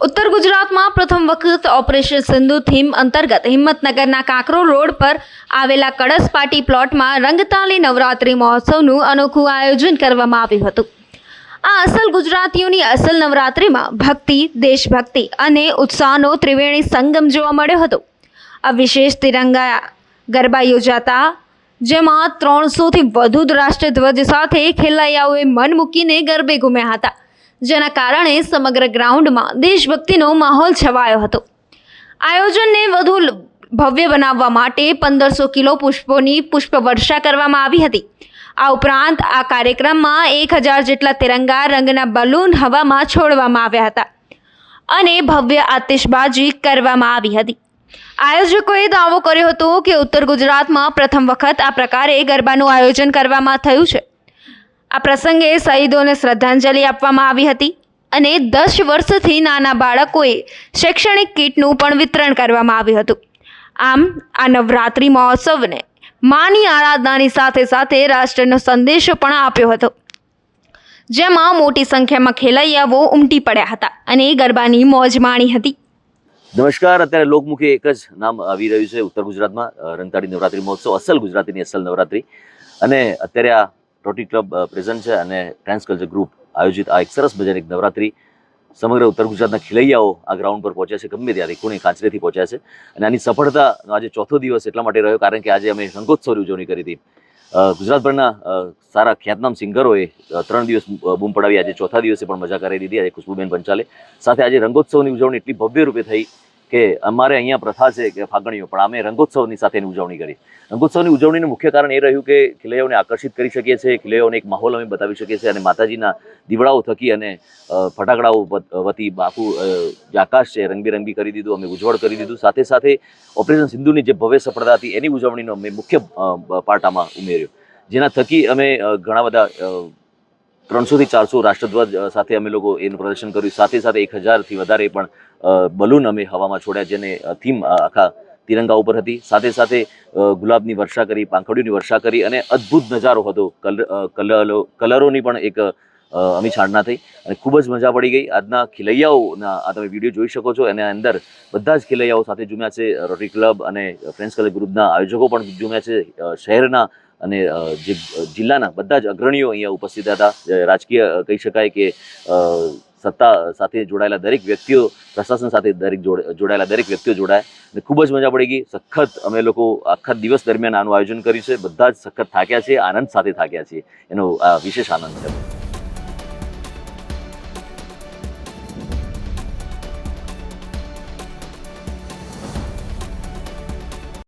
ઉત્તર ગુજરાતમાં પ્રથમ વખત ઓપરેશન સિંધુ થીમ અંતર્ગત હિંમતનગરના કાંકરો રોડ પર આવેલા કળશ પાટી પ્લોટમાં રંગતાલી નવરાત્રિ મહોત્સવનું અનોખું આયોજન કરવામાં આવ્યું હતું. આ અસલ ગુજરાતીઓની અસલ નવરાત્રિમાં ભક્તિ, દેશભક્તિ અને ઉત્સાહનો ત્રિવેણી સંગમ જોવા મળ્યો હતો. આ વિશેષ તિરંગા ગરબા યોજાતા, જેમાં ત્રણસોથી વધુ રાષ્ટ્રધ્વજ સાથે ખેલૈયાઓએ મન મૂકીને ગરબે ઘૂમ્યા હતા. જેના કારણે સમગ્ર ગ્રાઉન્ડમાં દેશભક્તિનો માહોલ છવાયો હતો. આયોજનને વધુ ભવ્ય બનાવવા માટે પંદરસો કિલો પુષ્પોની પુષ્પવર્ષા કરવામાં આવી હતી. આ ઉપરાંત આ કાર્યક્રમમાં એક હજાર જેટલા તિરંગા રંગના બલૂન હવામાં છોડવામાં આવ્યા હતા અને ભવ્ય આતિશબાજી કરવામાં આવી હતી. આયોજકોએ દાવો કર્યો હતો કે ઉત્તર ગુજરાતમાં પ્રથમ વખત આ પ્રકારે ગરબાનું આયોજન કરવામાં થયું છે. આ પ્રસંગે શહીદોને શ્રદ્ધાંજલિ આપવામાં આવી હતી અને દસ વર્ષથી નાના બાળકોએ શૈક્ષણિક કીટનું પણ વિતરણ કરવામાં આવ્યું હતું. આમ, આ નવરાત્રિ મહોત્સવને માની આરાધનાની સાથે સાથે રાષ્ટ્રનો સંદેશો પણ આપ્યો હતો. જેમાં મોટી સંખ્યામાં ખેલૈયાઓ ઉમટી પડ્યા હતા અને ગરબાની મોજ માણી હતી. નમસ્કાર, અત્યારે લોકમુખે એક જ નામ આવી રહ્યું છે ઉત્તર ગુજરાતમાં રંગતાળી નવરાત્રી મહોત્સવ, અસલ ગુજરાતીની અસલ નવરાત્રી. અને અત્યારે આ રોટરી ક્લબ પ્રેઝન્ટ છે અને ટ્રાન્સ કલ્ચર ગ્રુપ આયોજિત આ એક સરસ મજાની નવરાત્રી. સમગ્ર ઉત્તર ગુજરાતના ખેલૈયાઓ આ ગ્રાઉન્ડ પર પહોંચ્યા છે. ગમે ત્યારે ખૂણે કાંચરેથી પહોંચ્યા છે. અને આની સફળતાનો આજે ચોથો દિવસ એટલા માટે રહ્યો કારણ કે આજે અમે રંગોત્સવની ઉજવણી કરી હતી. ગુજરાતભરના સારા ખ્યાતનામ સિંગરોએ ત્રણ દિવસ બૂમ પડાવી. આજે ચોથા દિવસે પણ મજા કરાવી દીધી. આજે ખુશ્બુબેન પંચાલે. સાથે આજે રંગોત્સવની ઉજવણી એટલી ભવ્ય રૂપે થઈ કે અમારે અહીંયા પ્રથા છે કે ફાગણીઓ, પણ અમે રંગોત્સવની સાથે એની ઉજવણી કરી. રંગોત્સવની ઉજવણીનું મુખ્ય કારણ એ રહ્યું કે ખેલૈયાઓને આકર્ષિત કરી શકીએ છીએ, ખેલૈયાઓને એક માહોલ અમે બતાવી શકીએ છીએ અને માતાજીના દીવડાઓ થકી અને ફટાકડાઓ વતી બાપુ જે આકાશ છે રંગબેરંગી કરી દીધું, અમે ઉજ્જવળ કરી દીધું. સાથે સાથે ઓપરેશન સિંધુની જે ભવ્ય સફળતા હતી એની ઉજવણીનો અમે મુખ્ય પાટામાં ઉમેર્યો. જેના થકી અમે ઘણા બધા ત્રણસોથી ચારસો રાષ્ટ્રધ્વજ સાથે અમે લોકો એનું પ્રદર્શન કર્યું. સાથે સાથે એક હજારથી વધારે પણ બલૂન અમે હવામાં છોડ્યા જેને થીમ આખા તિરંગા ઉપર હતી. સાથે સાથે ગુલાબની વર્ષા કરી, પાંખડીઓની વર્ષા કરી અને અદ્ભુત નજારો હતો. કલર કલરો કલરોની પણ એક અમી છાણના થઈ અને ખૂબ જ મજા પડી ગઈ. આજના ખેલૈયાઓના આ તમે વીડિયો જોઈ શકો છો. એના અંદર બધા જ ખેલૈયાઓ સાથે જુમ્યા છે. રોટરી ક્લબ અને ફ્રેન્ડ્સ ક્લબ ગ્રુપના આયોજકો પણ જુમ્યા છે. શહેરના અને જે જિલ્લાના બધા જ અગ્રણીઓ અહીંયા ઉપસ્થિત હતા રાજકીય કહી શકાય કે સત્તા સાથે જોડાયેલા દરેક વ્યક્તિઓ, પ્રશાસન સાથે દરેક જોડાયેલા દરેક વ્યક્તિઓ જોડાયા અને ખૂબ જ મજા પડી ગઈ. સખત અમે લોકો આખા દિવસ દરમિયાન આનું આયોજન કર્યું છે. બધા જ સખત થાક્યા છે આનંદ સાથે થાક્યા છીએ. એનો આ વિશેષ આનંદ છે.